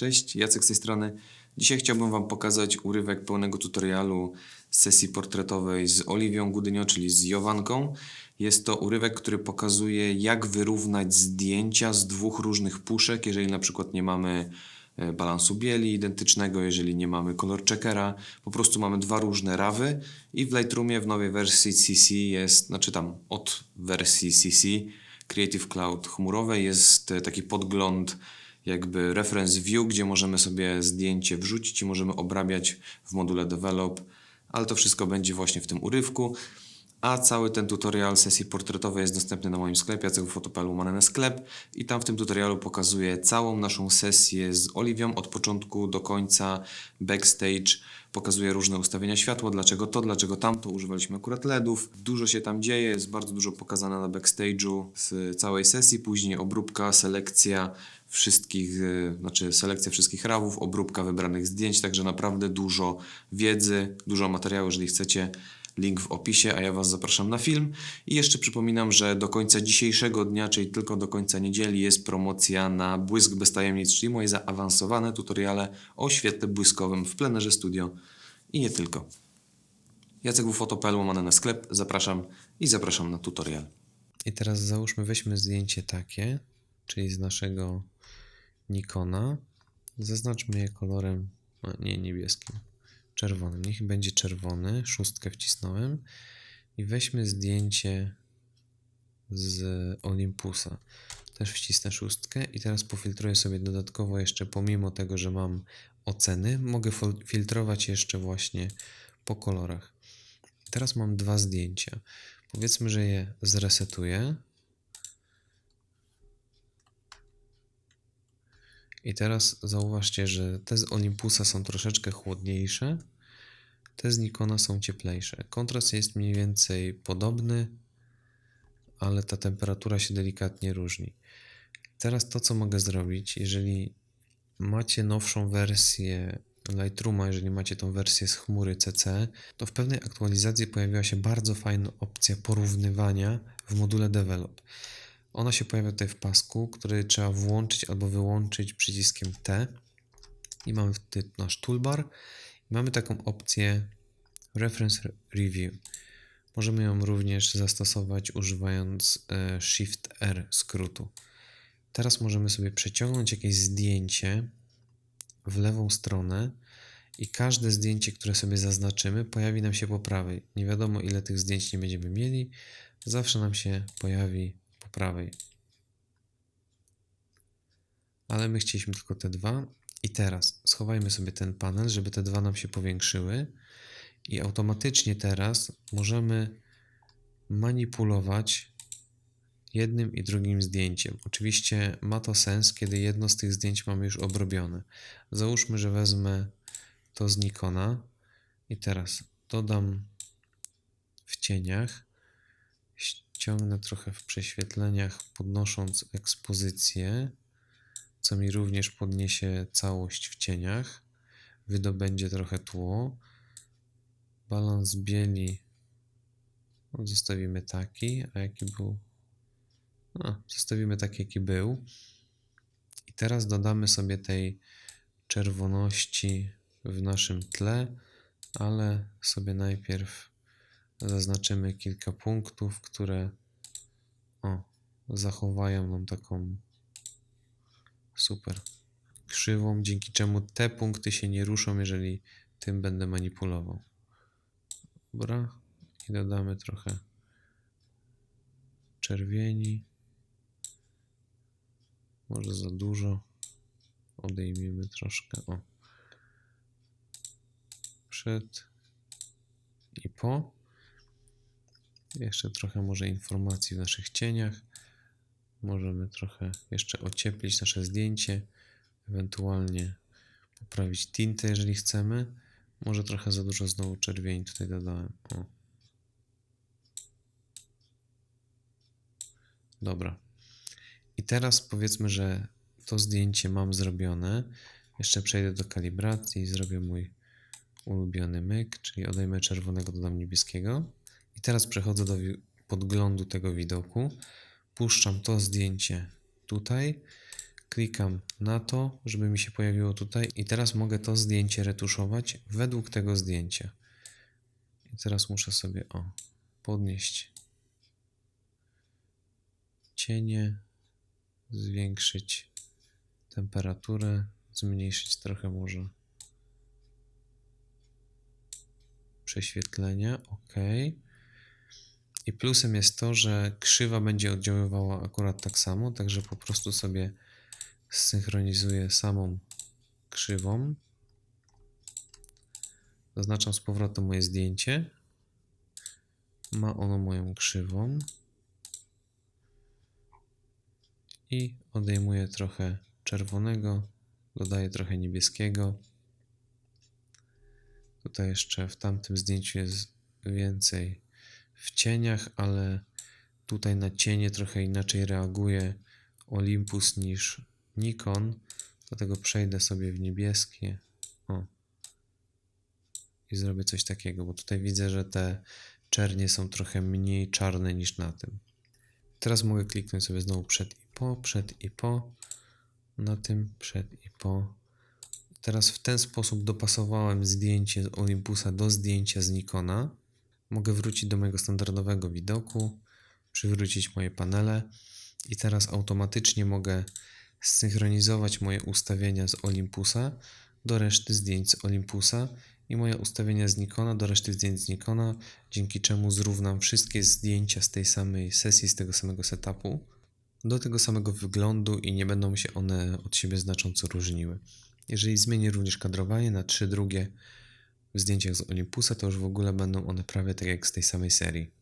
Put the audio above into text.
Cześć, Jacek z tej strony. Dzisiaj chciałbym Wam pokazać urywek pełnego tutorialu sesji portretowej z Oliwią Gudynio, czyli z Jowanką. Jest to urywek, który pokazuje, jak wyrównać zdjęcia z dwóch różnych puszek, jeżeli na przykład nie mamy e, balansu bieli identycznego, jeżeli nie mamy color checkera, po prostu mamy dwa różne rawy i w Lightroomie w nowej wersji CC jest, znaczy tam od wersji CC Creative Cloud chmurowej jest e, taki podgląd jakby reference view, gdzie możemy sobie zdjęcie wrzucić i możemy obrabiać w module develop, ale to wszystko będzie właśnie w tym urywku. A cały ten tutorial sesji portretowej jest dostępny na moim sklepie jacekfotopelu łamane sklep. I tam w tym tutorialu pokazuję całą naszą sesję z Oliwią od początku do końca, backstage, pokazuję różne ustawienia światła, dlaczego to, dlaczego tamto, używaliśmy akurat LEDów, dużo się tam dzieje, jest bardzo dużo pokazane na backstage'u z całej sesji, później obróbka, selekcja wszystkich, e, znaczy selekcja wszystkich rawów, obróbka wybranych zdjęć, także naprawdę dużo wiedzy, dużo materiału, jeżeli chcecie, link w opisie, a ja Was zapraszam na film. I jeszcze przypominam, że do końca dzisiejszego dnia, czyli tylko do końca niedzieli, jest promocja na Błysk bez tajemnic, czyli moje zaawansowane tutoriale o świetle błyskowym w plenerze studio i nie tylko. Jacek w Fotopel, łamane na sklep, zapraszam i zapraszam na tutorial. I teraz załóżmy, weźmy zdjęcie takie, czyli z naszego Nikona. Zaznaczmy je kolorem, nie niebieskim, czerwonym. Niech będzie czerwony, szóstkę wcisnąłem. I weźmy zdjęcie z Olympusa. Też wcisnę szóstkę i teraz pofiltruję sobie dodatkowo jeszcze, pomimo tego, że mam oceny, mogę filtrować jeszcze właśnie po kolorach. Teraz mam dwa zdjęcia. Powiedzmy, że je zresetuję. I teraz zauważcie, że te z Olympusa są troszeczkę chłodniejsze, te z Nikona są cieplejsze. Kontrast jest mniej więcej podobny, ale ta temperatura się delikatnie różni. Teraz to, co mogę zrobić, jeżeli macie nowszą wersję Lightrooma, jeżeli macie tą wersję z chmury CC, to w pewnej aktualizacji pojawiła się bardzo fajna opcja porównywania w module Develop. Ona się pojawia tutaj w pasku, który trzeba włączyć albo wyłączyć przyciskiem T. I mamy wtedy nasz toolbar. I mamy taką opcję Reference Review. Możemy ją również zastosować używając e, Shift R skrótu. Teraz możemy sobie przeciągnąć jakieś zdjęcie w lewą stronę i każde zdjęcie, które sobie zaznaczymy, pojawi nam się po prawej. Nie wiadomo, ile tych zdjęć nie będziemy mieli, zawsze nam się pojawi po prawej. Ale my chcieliśmy tylko te dwa. I teraz schowajmy sobie ten panel, żeby te dwa nam się powiększyły. I automatycznie teraz możemy manipulować jednym i drugim zdjęciem. Oczywiście ma to sens, kiedy jedno z tych zdjęć mamy już obrobione. Załóżmy, że wezmę to z Nikona i teraz dodam w cieniach, ściągnę trochę w prześwietleniach, podnosząc ekspozycję, co mi również podniesie całość w cieniach, wydobędzie trochę tło. Balans bieli zostawimy taki, a jaki był zostawimy tak, jaki był. I teraz dodamy sobie tej czerwoności w naszym tle, ale sobie najpierw zaznaczymy kilka punktów, które o, zachowają nam taką super krzywą, dzięki czemu te punkty się nie ruszą, jeżeli tym będę manipulował. Dobra, i dodamy trochę czerwieni. Może za dużo. Odejmiemy troszkę. O. Przed i po. Jeszcze trochę może informacji w naszych cieniach. Możemy trochę jeszcze ocieplić nasze zdjęcie. Ewentualnie poprawić tintę, jeżeli chcemy. Może trochę za dużo znowu czerwieni tutaj dodałem. O. Dobra. I teraz powiedzmy, że to zdjęcie mam zrobione. Jeszcze przejdę do kalibracji i zrobię mój ulubiony myk, czyli odejmę czerwonego, dodam niebieskiego. I teraz przechodzę do podglądu tego widoku. Puszczam to zdjęcie tutaj. Klikam na to, żeby mi się pojawiło tutaj i teraz mogę to zdjęcie retuszować według tego zdjęcia. I teraz muszę sobie o podnieść cienie, zwiększyć temperaturę, zmniejszyć trochę może prześwietlenia. OK. I plusem jest to, że krzywa będzie oddziaływała akurat tak samo, także po prostu sobie synchronizuję samą krzywą. Zaznaczam z powrotem moje zdjęcie. Ma ono moją krzywą. I odejmuję trochę czerwonego, dodaję trochę niebieskiego. Tutaj jeszcze w tamtym zdjęciu jest więcej w cieniach, ale tutaj na cienie trochę inaczej reaguje Olympus niż Nikon. Dlatego przejdę sobie w niebieskie. O. I zrobię coś takiego, bo tutaj widzę, że te czernie są trochę mniej czarne niż na tym. Teraz mogę kliknąć sobie znowu przed i po, przed i po. Na tym przed i po. Teraz w ten sposób dopasowałem zdjęcie z Olympusa do zdjęcia z Nikona. Mogę wrócić do mojego standardowego widoku, przywrócić moje panele i teraz automatycznie mogę zsynchronizować moje ustawienia z Olympusa do reszty zdjęć z Olympusa i moje ustawienia z Nikona do reszty zdjęć z Nikona, dzięki czemu zrównam wszystkie zdjęcia z tej samej sesji, z tego samego setupu do tego samego wyglądu i nie będą się one od siebie znacząco różniły. Jeżeli zmienię również kadrowanie na trzy drugie w zdjęciach z Olympusa, to już w ogóle będą one prawie tak jak z tej samej serii.